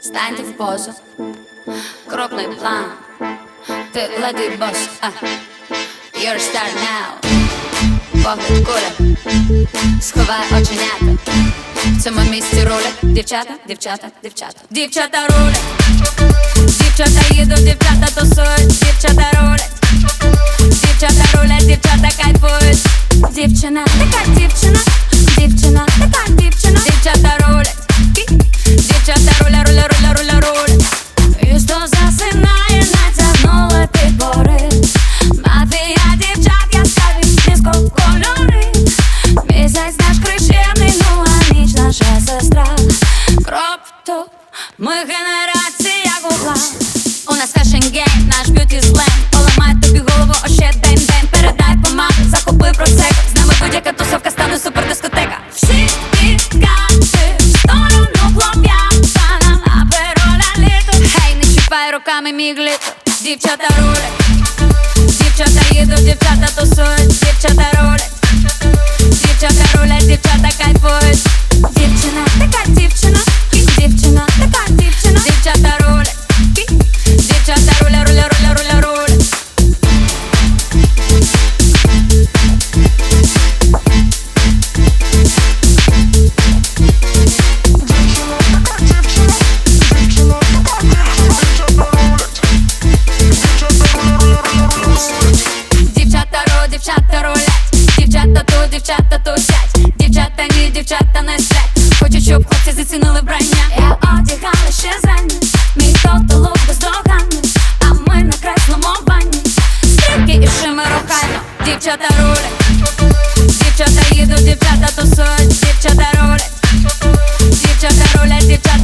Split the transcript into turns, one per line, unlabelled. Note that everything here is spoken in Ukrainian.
станьте в позу, крупний план, ти леди бос, а. You're star now. Погляд куля, сховай оченята. В цьому місці рулять Дівчата, дівчата, дівчата. Дівчата рулять. Дівчата їдуть, дівчата ми генерація гугла У нас фешн гейм, наш б'юті сленг Поламай тобі голову, о ще день-день Передай помаду, захопи просек З нами будь-яка тусовка стане супердискотека. Всі тікати в сторону хлоп'ята Аби роля літо. Гей, не чіпай руками мій глітер Дівчата рулять дівчата тусять, дівчата ні, дівчата не сплять. Хочу, щоб хлопці зацінили брання. Я одягала ще зрані, мій тотолок бездоганний. А ми на креслому бані Стрілки і шими рухаємо, дівчата рулять. Дівчата їдуть, дівчата тусують, дівчата рулять, дівчата рулять, дівчата.